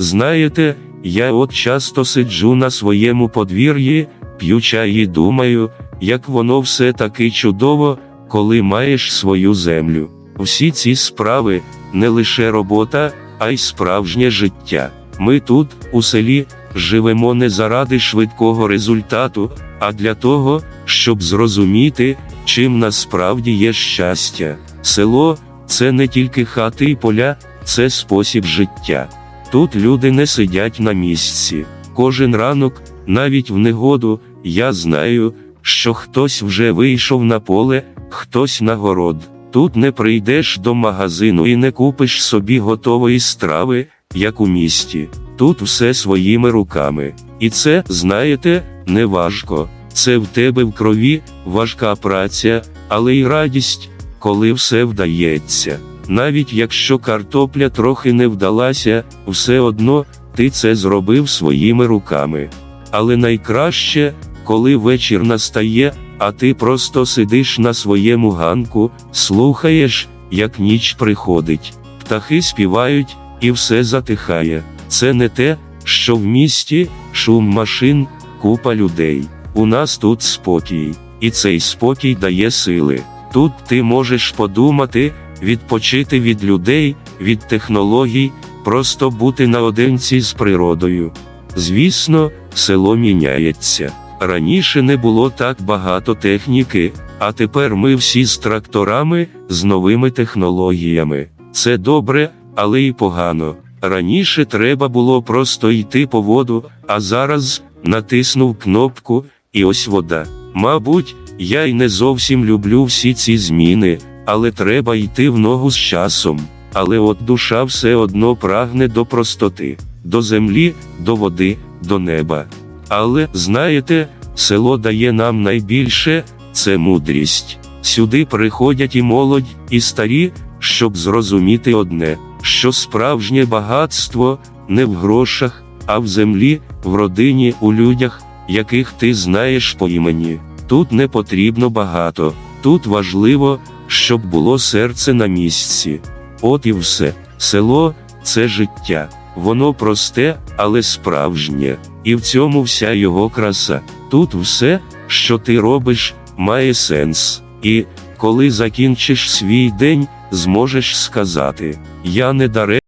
Знаєте, я от часто сиджу на своєму подвір'ї, п'ю чай і думаю, як воно все таки чудово, коли маєш свою землю. Всі ці справи не лише робота, а й справжнє життя. Ми тут, у селі, живемо не заради швидкого результату, а для того, щоб зрозуміти, чим насправді є щастя. Село це не тільки хати і поля, це спосіб життя. Тут люди не сидять на місці. Кожен ранок, навіть в негоду, я знаю, що хтось вже вийшов на поле, хтось на город. Тут не прийдеш до магазину і не купиш собі готової страви, як у місті. Тут все своїми руками. І це, знаєте, не важко. Це в тебе в крові, важка праця, але й радість, коли все вдається. Навіть якщо картопля трохи не вдалася, все одно ти це зробив своїми руками. Але найкраще, коли вечір настає, а ти просто сидиш на своєму ганку, слухаєш, як ніч приходить. Птахи співають, і все затихає. Це не те, що в місті шум машин, купа людей. У нас тут спокій, і цей спокій дає сили. Тут ти можеш подумати, відпочити від людей, від технологій, просто бути наодинці з природою. Звісно, село міняється. Раніше не було так багато техніки, а тепер ми всі з тракторами, з новими технологіями. Це добре, але й погано. Раніше треба було просто йти по воду, а зараз натиснув кнопку, і ось вода. Мабуть, я й не зовсім люблю всі ці зміни, але треба йти в ногу з часом. Але от душа все одно прагне до простоти, до землі, до води, до неба. Але, знаєте, село дає нам найбільше це мудрість. Сюди приходять і молодь, і старі, щоб зрозуміти одне, що справжнє багатство не в грошах, а в землі, в родині, у людях, яких ти знаєш по імені. Тут не потрібно багато, тут важливо, щоб було серце на місці. От і все. Село це життя. Воно просте, але справжнє. І в цьому вся його краса. Тут все, що ти робиш, має сенс. І коли закінчиш свій день, зможеш сказати: Я не даремно